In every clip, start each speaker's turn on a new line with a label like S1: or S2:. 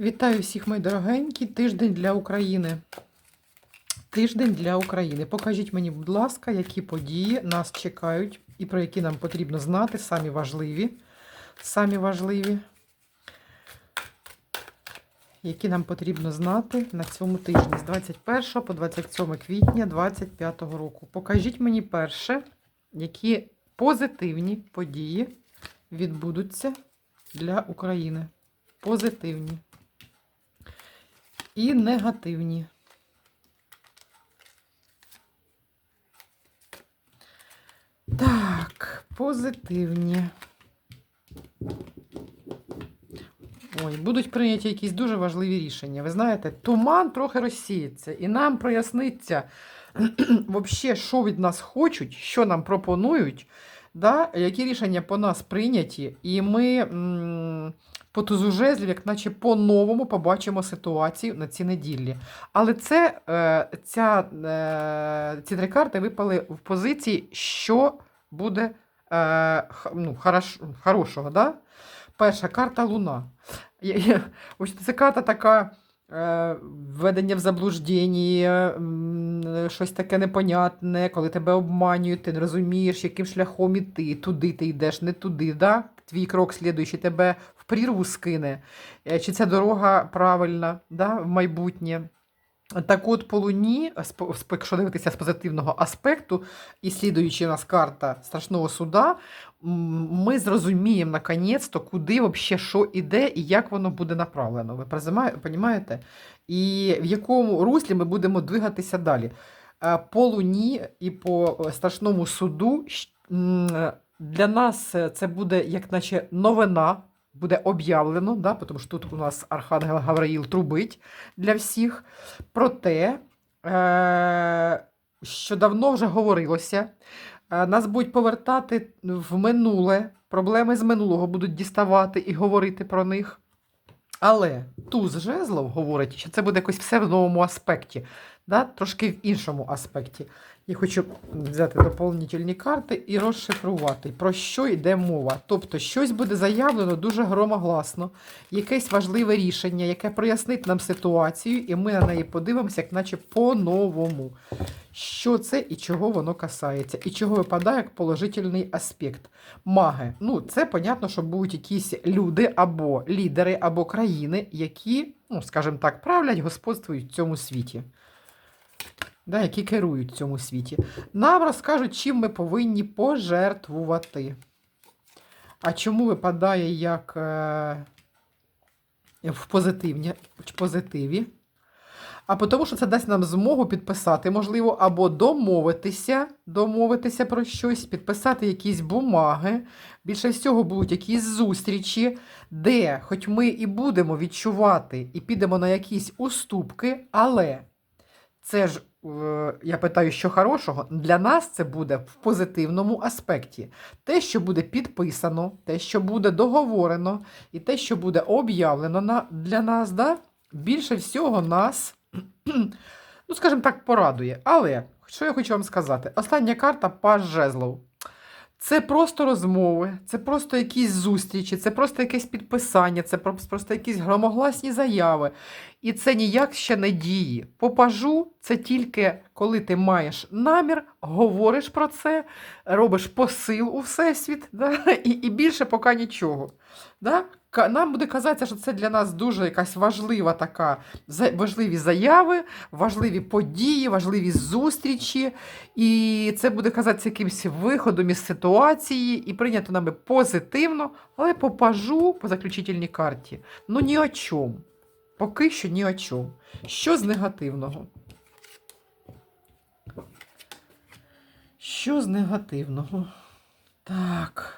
S1: Вітаю всіх, мої дорогенькі. Тиждень для України. Тиждень для України. Покажіть мені, будь ласка, які події нас чекають і про які нам потрібно знати, самі важливі. Самі важливі, які нам потрібно знати на цьому тижні з 21 по 27 квітня 2025 року. Покажіть мені перше, які позитивні події відбудуться для України. Позитивні і негативні. Так, позитивні. Ой, будуть прийняті якісь дуже важливі рішення. Ви знаєте, туман трохи розсіється, і нам проясниться, взагалі, що від нас хочуть, що нам пропонують, да, які рішення по нас прийняті, і ми м, як наче по-новому побачимо ситуацію на ці неділі. Але це, е, ця, е, ці три карти випали в позиції, що буде е, ну, хорош, хорошого. Да? Перша карта Луна. Ось це карта така. Е, Введення в заблуждення, щось таке непонятне, коли тебе обманюють, ти не розумієш, яким шляхом іти, туди ти йдеш, не туди. Да? Твій крок слідуючий тебе в прірву скине. Е, Чи ця дорога правильна да? в майбутнє? Так от по луні, якщо дивитися з позитивного аспекту, і слідуючи нас карта страшного суда, ми зрозуміємо наконець-то, куди взагалі що іде і як воно буде направлено. Ви розумієте? І в якому руслі ми будемо двигатися далі. Е, По луні і по е, страшному суду е, для нас це буде як наче новина. Буде об'явлено, да, тому що тут у нас Архангел Гавраїл трубить для всіх. Проте, е, що давно вже говорилося, е, нас будуть повертати в минуле, проблеми з минулого будуть діставати і говорити про них. Але туз жезлов говорить, що це буде якось все в новому аспекті, да? трошки в іншому аспекті. Я хочу взяти доповнительні карти і розшифрувати, про що йде мова. Тобто, щось буде заявлено дуже громогласно, якесь важливе рішення, яке прояснить нам ситуацію, і ми на неї подивимося, як наче по-новому. Що це і чого воно касається, і чого випадає як положительний аспект. Маги. Ну, це понятно, що будуть якісь люди або лідери, або країни, які, ну, скажімо так, правлять, господствують в цьому світі. Да, які керують в цьому світі. Нам розкажуть, чим ми повинні пожертвувати. А чому випадає як е, в позитивні, в позитиві? А тому, що це дасть нам змогу підписати, можливо, або домовитися, домовитися про щось, підписати якісь бумаги. Більше всього будуть якісь зустрічі, де, хоч ми і будемо відчувати і підемо на якісь уступки, але це ж, е, я питаю, що хорошого, для нас це буде в позитивному аспекті. Те, що буде підписано, те, що буде договорено, і те, що буде об'явлено для нас, да, більше всього нас, ну, скажімо так, порадує. Але, що я хочу вам сказати? Остання карта Паж Жезлов. Це просто розмови, це просто якісь зустрічі, це просто якесь підписання, це просто якісь громогласні заяви. І це ніяк ще не дії. По пажу це тільки коли ти маєш намір, говориш про це, робиш посил у всесвіт, да? і, і більше поки нічого. Да? Нам буде казатися, що це для нас дуже якась важлива така, важливі заяви, важливі події, важливі зустрічі. І це буде казатися якимось виходом із ситуації, і прийнято нами позитивно, але по пажу, по заключительній карті, ну ні о чому. Поки що ні о чому. Що з негативного? Що з негативного? Так.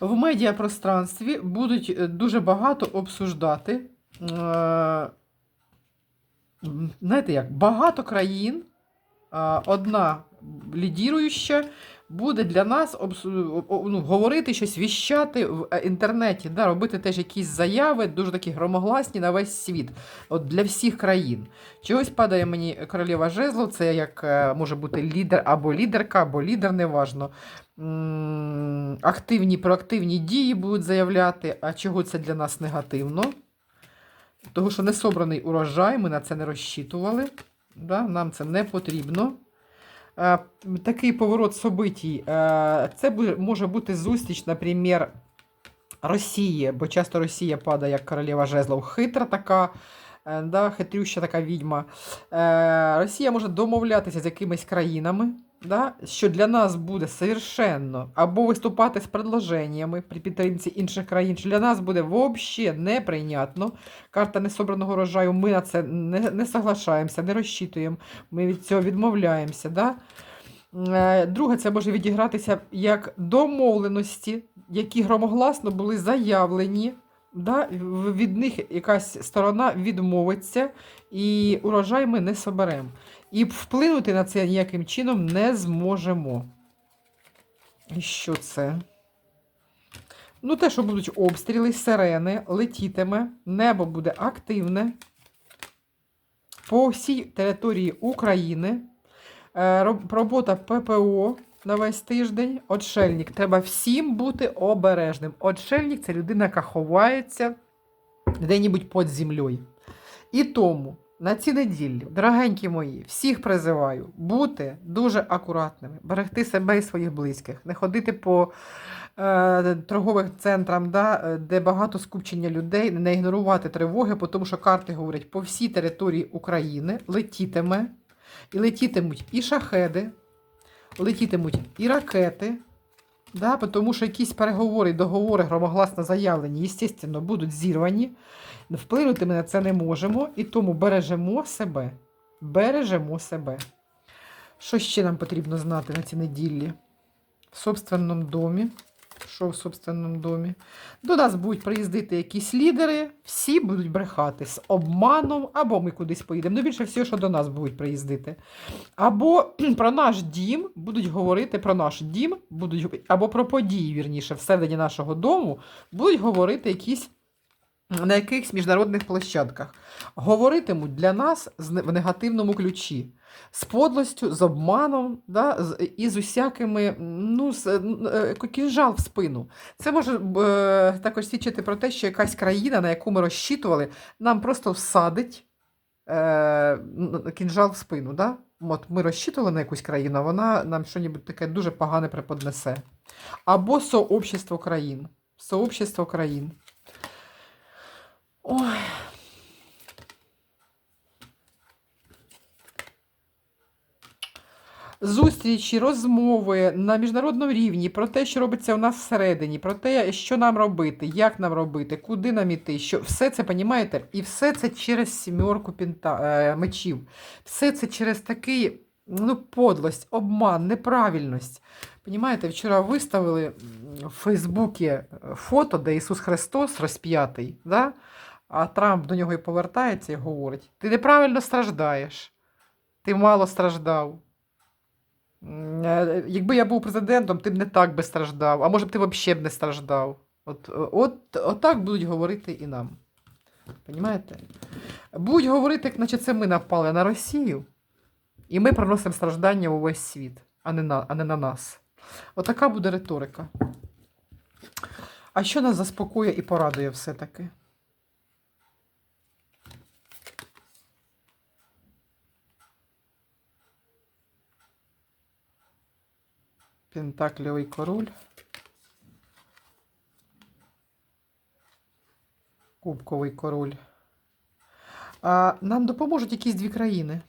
S1: В медіапространстві будуть е, дуже багато обсуждати. е, Знаєте як, багато країн, одна лідіруюча, буде для нас ну, говорити щось, віщати в е, інтернеті, да, робити теж якісь заяви, дуже такі громогласні на весь світ, от для всіх країн. Чогось падає мені королева жезлов, це як е, може бути лідер або лідерка, або лідер, неважно. Активні, проактивні дії будуть заявляти. А чого це для нас негативно? Того, що не собраний урожай, ми на це не розчитували. Да? Нам це не потрібно. Е, такий поворот собитій. Е, це може бути зустріч, наприклад, Росії, бо часто Росія падає як королева жезлов, хитра така, е, да, хитрюща така відьма. Росія може домовлятися з якимись країнами, да, що для нас буде совершенно або виступати з предложеннями при підтримці інших країн, що для нас буде взагалі неприйнятно. Карта несобраного рожаю, ми на це не, не соглашаємося, не розчитуємо, ми від цього відмовляємося. Да? Е, Друге, це може відігратися як домовленості, які громогласно були заявлені. Да? Від них якась сторона відмовиться, і урожай ми не соберемо. І вплинути на це ніяким чином не зможемо. І що це? Ну, те, що будуть обстріли, сирени, летітиме, небо буде активне по всій території України. Е, Робота ППО на весь тиждень. Отшельник. Треба всім бути обережним. Отшельник це людина, яка ховається де-небудь під землею. І тому на ці неділі, дорогенькі мої, всіх призиваю бути дуже акуратними, берегти себе і своїх близьких, не ходити по е, торгових центрам, да, де багато скупчення людей, не ігнорувати тривоги, тому що карти говорять по всій території України летітиме, і летітимуть і шахеди, летітимуть і ракети. Да, тому що якісь переговори, договори громогласно заявлені, звісно, будуть зірвані. Вплинути ми на це не можемо, і тому бережемо себе. Бережемо себе. Що ще нам потрібно знати на цій неділі? В собственному домі. Що в собственному домі? До нас будуть приїздити якісь лідери, всі будуть брехати з обманом, або ми кудись поїдемо. Ну, більше всього, що до нас будуть приїздити. Або про наш дім будуть говорити про наш дім, будуть, або про події, вірніше, всередині нашого дому, будуть говорити якісь на якихось міжнародних площадках. Говоритимуть для нас в негативному ключі. З подлостю, з обманом, да, і з усякими, ну, з, е, кінжал в спину. Це може е, також свідчити про те, що якась країна, на яку ми розчитували, нам просто всадить е, кінжал в спину. Да? От ми розчитували на якусь країну, вона нам щось таке дуже погане преподнесе. Або сообщество країн. Сообщество країн. Ой. Зустрічі, розмови на міжнародному рівні про те, що робиться у нас всередині, про те, що нам робити, як нам робити, куди нам іти, що все це, понімаєте? І все це через сімерку пінта, е, мечів. Все це через такий ну, подлость, обман, неправильність. Понімаєте, вчора виставили в Фейсбуці е, фото, де Ісус Христос розп'ятий, да? А Трамп до нього і повертається і говорить: ти неправильно страждаєш, ти мало страждав. Е, Якби я був президентом, ти б не так би страждав, а може б ти взагалі б не страждав. От, е, от, от так будуть говорити і нам. Понімаєте? Будуть говорити, як наче це ми напали на Росію, і ми приносимо страждання у весь світ, а не на, а не на нас. Отака буде риторика. А що нас заспокоює і порадує все-таки? Пентаклівий король. Кубковий король. А, нам допоможуть якісь дві країни.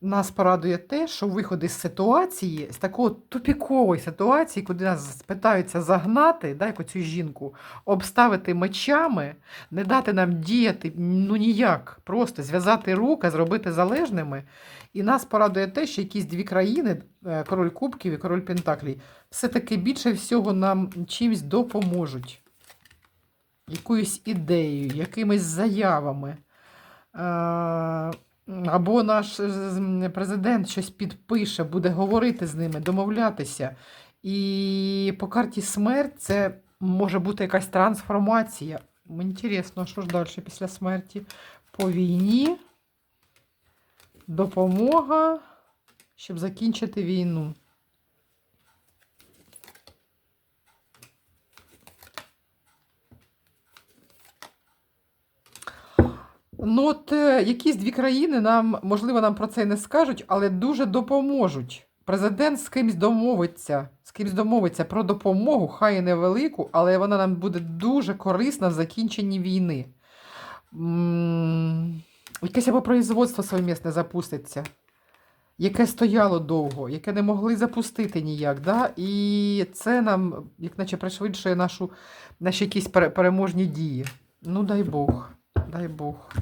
S1: Нас порадує те, що виходи з ситуації, з такої тупікової ситуації, куди нас питаються загнати, да, як оцю жінку, обставити мечами, не дати нам діяти ну ніяк, просто зв'язати руки, зробити залежними. І нас порадує те, що якісь дві країни, е, король Кубків і король Пентаклій, все-таки більше всього нам чимось допоможуть. Якоюсь ідеєю, якимись заявами. Або наш е, президент щось підпише, буде говорити з ними, домовлятися. І по карті смерть це може бути якась трансформація. Мені цікаво, що ж далі після смерті? По війні допомога, щоб закінчити війну. Ну, от е, якісь дві країни нам, можливо, нам про це не скажуть, але дуже допоможуть. Президент з кимсь домовиться, з кимсь домовиться про допомогу, хай і невелику, але вона нам буде дуже корисна в закінченні війни. Якесь або производство совмісне запуститься, яке стояло довго, яке не могли запустити ніяк. Да? І це нам, як наче, пришвидшує нашу, наші якісь переможні дії. Ну, дай Бог, дай Бог.